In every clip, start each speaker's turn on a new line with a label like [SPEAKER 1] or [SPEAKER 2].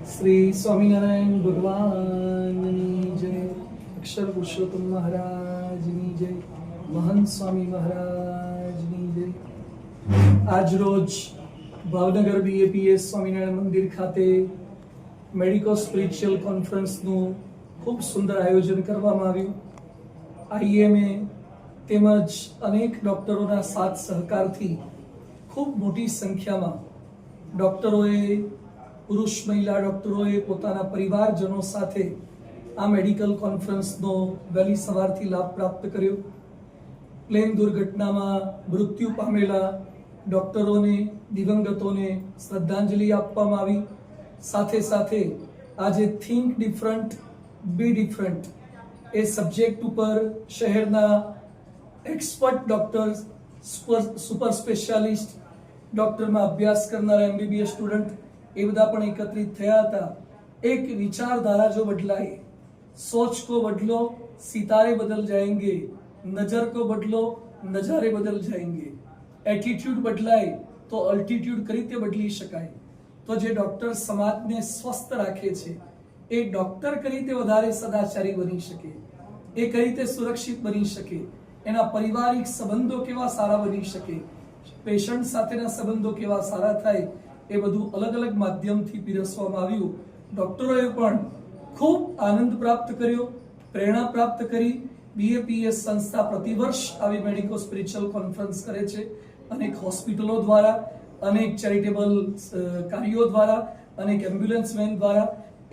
[SPEAKER 1] શ્રી સ્વામિનારાયણ ભગવાનની જય અક્ષર પુરુષોત્તમ મહારાજની જય મહંત સ્વામી મહારાજની જય આજ રોજ ભાવનગર બીએપીએસ સ્વામિનારાયણ મંદિર ખાતે મેડિકો સ્પિરિચ્યુઅલ કોન્ફરન્સનું ખૂબ સુંદર આયોજન કરવામાં આવ્યું. આઈએમએ તેમજ અનેક ડૉક્ટરોના સાથ સહકારથી ખૂબ મોટી સંખ્યામાં ડોક્ટરોએ પુરુષ મહિલા ડોક્ટરોએ પોતાના પરિવારજનો સાથે આ મેડિકલ કોન્ફરન્સનો વહેલી સવારથી લાભ પ્રાપ્ત કર્યો. પ્લેન દુર્ઘટનામાં મૃત્યુ પામેલા ડોક્ટરોને, દિવંગતોને શ્રદ્ધાંજલિ આપવામાં આવી. સાથે સાથે આજે થિંક ડિફરન્ટ બી ડિફરન્ટ એ સબ્જેક્ટ ઉપર શહેરના એક્સપર્ટ ડૉક્ટર્સ સુપર સ્પેશિયાલિસ્ટ ડોક્ટરમાં અભ્યાસ કરનારા એમબીબીએસ સ્ટુડન્ટ એ બધા પણ એકત્રિત થયા હતા. એક વિચારધારા જો બદલાય, સોચ કો બદલો, સિતારે બદલ જાયંગે, નજર કો બદલો, નજારે બદલ જાયંગે. એટીટ્યુડ બદલાય તો અલ્ટિટ્યુડ કઈ રીતે બદલી શકાય? તો જે ડૉક્ટર સમાજને સ્વસ્થ રાખે છે, એ ડૉક્ટર કઈ રીતે વધારે સદાચારી બની શકે? એ કઈ રીતે સુરક્ષિત બની શકે? એના પરિવારિક સંબંધો કેવા સારા બની શકે? પેશન્ટ સાથેના સંબંધો કેવા સારા થાય? એ બધું અલગ અલગ માધ્યમથી પીરસવામાં આવ્યું. ડોક્ટરોએ પણ ખૂબ આનંદ પ્રાપ્ત કર્યો, પ્રેરણા પ્રાપ્ત કરી. બીએપીએસ સંસ્થા પ્રતિવર્ષ આવી મેડિકો સ્પિરિચ્યુઅલ કોન્ફરન્સ કરે છે અનેક હોસ્પિટલો દ્વારા અનેક ચેરિટેબલ કાર્યો દ્વારા અનેક એમ્બ્યુલન્સ વેન દ્વારા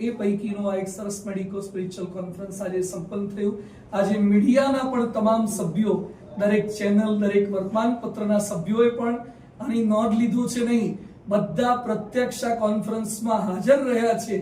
[SPEAKER 1] એ પૈકીનું આ એક સરસ મેડિકો સ્પિરિચ્યુઅલ કોન્ફરન્સ આજે સંપન્ન થયું. આજે મીડિયાના પણ તમામ સભ્યો, દરેક ચેનલ, દરેક વર્તમાન પત્રના સભ્યોએ પણ આની નોંધ લીધું છે નહીં. બધા પ્રત્યક્ષ આ કોન્ફરન્સમાં હાજર રહ્યા છે.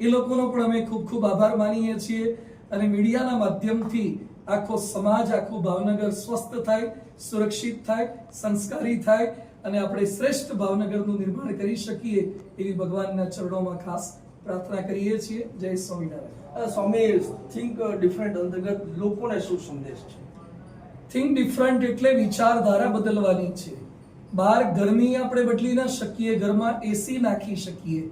[SPEAKER 1] એ લોકોનો પણ અમે ખૂબ ખૂબ આભાર માનીએ છીએ અને મીડિયાના માધ્યમથી આખો સમાજ આખું ભાવનગર સ્વસ્થ થાય સુરક્ષિત થાય સંસ્કારી થાય અને આપણે શ્રેષ્ઠ ભાવનગરનું નિર્માણ કરી શકીએ એવી ભગવાનના ચરણોમાં ખાસ પ્રાર્થના કરીએ છીએ. જય સ્વામિનારાયણ.
[SPEAKER 2] સ્વામી થિંક ડિફરન્ટ અંતર્ગત લોકોને શું સંદેશ છે?
[SPEAKER 1] થિંક ડિફરન્ટ એટલે વિચારધારા બદલવાની છે. બહાર ગરમી આપણે બદલી ન શકીએ, ઘરમાં એસી નાખી શકીએ.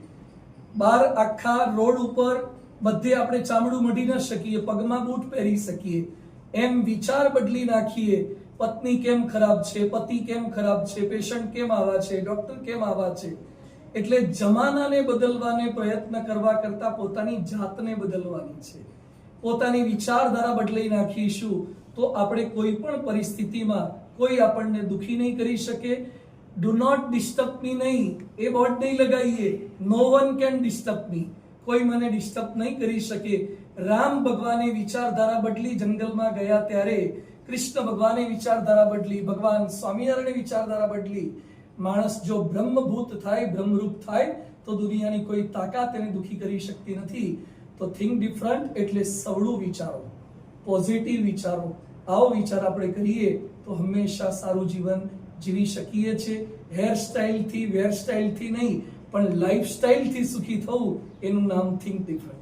[SPEAKER 1] બહાર આખા રોડ ઉપર બધે આપણે ચામડું મઢી ન શકીએ, પગમાં બૂટ પહેરી શકીએ. એમ વિચાર બદલી નાખીએ, પત્ની કેમ ખરાબ છે, પતિ કેમ ખરાબ છે, પેશન્ટ કેમ આવા છે, ડોક્ટર કેમ આવા છે. એટલે જમાનાને બદલવાને પ્રયત્ન કરવા કરતા પોતાની જાતને બદલવાની છે. પોતાની વિચારધારા બદલી નાખીશું તો આપણે કોઈ પણ પરિસ્થિતિમાં કોઈ આપણને દુખી નહીં કરી શકે. ડુ નોટ ડિસ્ટર્બ મી નહીં. એ બોર્ડ નહીં લગાવીએ no one can disturb me કોઈ મને ડિસ્ટર્બ નહીં કરી શકે. રામ ભગવાને વિચારધારા બદલી જંગલમાં ગયા ત્યારે કૃષ્ણ ભગવાને વિચારધારા બદલી, ભગવાન સ્વામિનારાયણે વિચારધારા બદલી. માણસ જો બ્રહ્મભૂત થાય, બ્રહ્મરૂપ થાય, તો દુનિયાની કોઈ તાકાત એને દુખી કરી શકતી નથી. તો થિંક ડિફરન્ટ એટલે સવળું વિચારો. પોઝિટિવ વિચારો. આવો વિચાર આપણે કરીએ તો હંમેશા સારું જીવન જીવી શકીએ છીએ. હેર સ્ટાઇલથી વેર સ્ટાઇલથી નહીં, પણ લાઈફ સ્ટાઇલથી સુખી થવું એનું નામ થિંક ડિફરન્ટ